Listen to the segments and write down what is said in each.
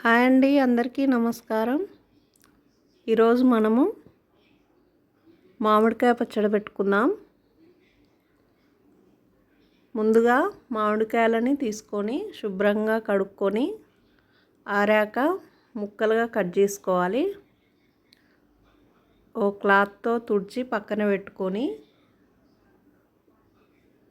Hi అండి అందరికీ నమస్కారం. ఈరోజు మనము మామిడికాయ పచ్చడి పెట్టుకుందాం. ముందుగా మామిడికాయలని తీసుకొని శుభ్రంగా కడుక్కొని ఆరాక ముక్కలుగా కట్ చేసుకోవాలి. ఓ క్లాత్తో తుడిచి పక్కన పెట్టుకొని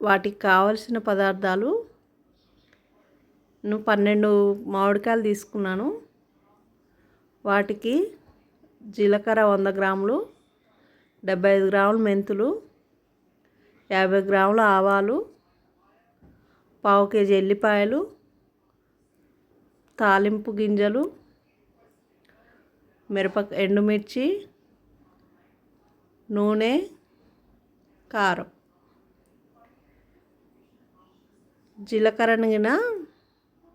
వాటికి కావలసిన పదార్థాలు పన్నెండు మామిడికాయలు తీసుకున్నాను. వాటికి జీలకర్ర వంద గ్రాములు డెబ్బై ఐదు గ్రాములు మెంతులు యాభై గ్రాముల ఆవాలు పావు కేజీ ఎల్లిపాయలు తాలింపు గింజలు మిరప ఎండుమిర్చి నూనె కారం. జీలకర్రని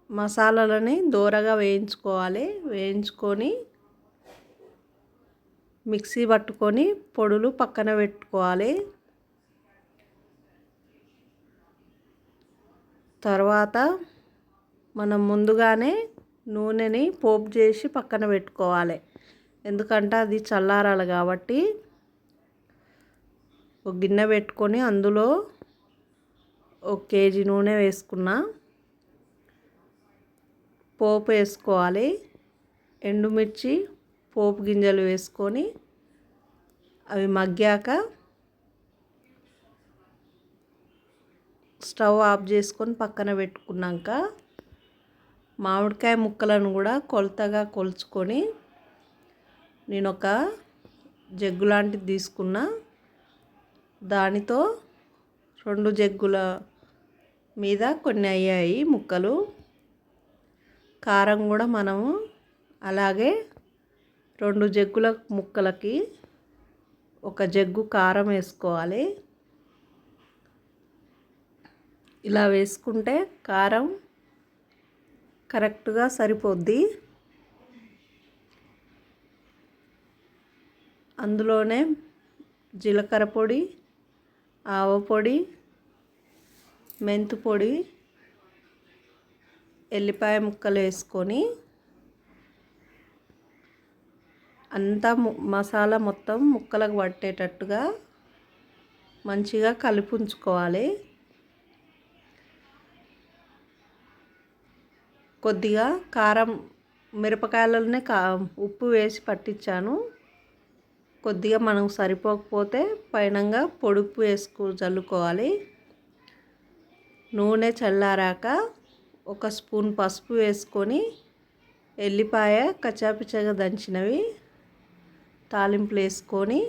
మసాలాలని దూరగా వేయించుకోవాలి. వేయించుకొని మిక్సీ పట్టుకొని పొడులు పక్కన పెట్టుకోవాలి. తర్వాత మనం ముందుగానే నూనెని పోపు చేసి పక్కన పెట్టుకోవాలి. ఎందుకంటే అది చల్లారాలి కాబట్టి ఒక గిన్నె పెట్టుకొని అందులో ఒక కేజీ నూనె వేసుకున్నా పోపు వేసుకోవాలి. ఎండుమిర్చి పోపు గింజలు వేసుకొని అవి మగ్గాక స్టవ్ ఆఫ్ చేసుకొని పక్కన పెట్టుకున్నాక మామిడికాయ ముక్కలను కూడా కొలతగా కొలుచుకొని నేను ఒక జగ్గు లాంటిది తీసుకున్నా. దానితో రెండు జగ్గుల మీద కొన్ని అయ్యాయి ముక్కలు. కారం కూడా మనము అలాగే రెండు జగ్గుల ముక్కలకి ఒక జగ్గు కారం వేసుకోవాలి. ఇలా వేసుకుంటే కారం కరెక్ట్గా సరిపోద్ది. అందులోనే జీలకర్ర పొడి ఆవ పొడి మెంతు పొడి ఎల్లిపాయ ముక్కలు వేసుకొని అంతా మసాలా మొత్తం ముక్కలకు పట్టేటట్టుగా మంచిగా కలిపి ఉంచుకోవాలి. కొద్దిగా కారం మిరపకాయలనే కా ఉప్పు వేసి పట్టించాను. కొద్దిగా మనం సరిపోకపోతే పైనంగా పొడుపు వేసుకు చల్లుకోవాలి. నూనె చల్లారాక ఒక స్పూన్ పసుపు వేసుకొని ఎల్లిపాయ కచ్చాపిచ్చగా దంచినవి తాలింపులు వేసుకొని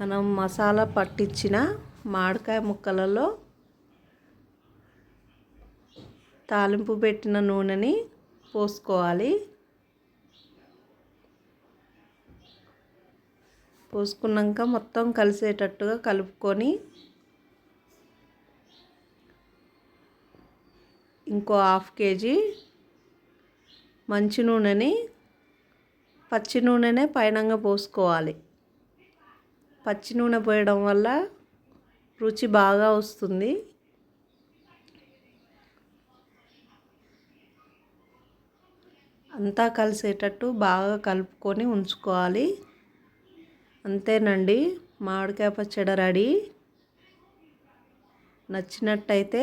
మనం మసాలా పట్టించిన మామిడికాయ ముక్కలలో తాలింపు పెట్టిన నూనెని పోసుకోవాలి. పోసుకున్నాక మొత్తం కలిసేటట్టుగా కలుపుకొని ఇంకో హాఫ్ కేజీ మంచి నూనెని పచ్చి నూనెనే పైనంగా పోసుకోవాలి. పచ్చి నూనె పోయడం వల్ల రుచి బాగా వస్తుంది. అంతా కలిసేటట్టు బాగా కలుపుకొని ఉంచుకోవాలి. అంతేనండి మామిడికాయ పచ్చడి రెడీ. నచ్చినట్టయితే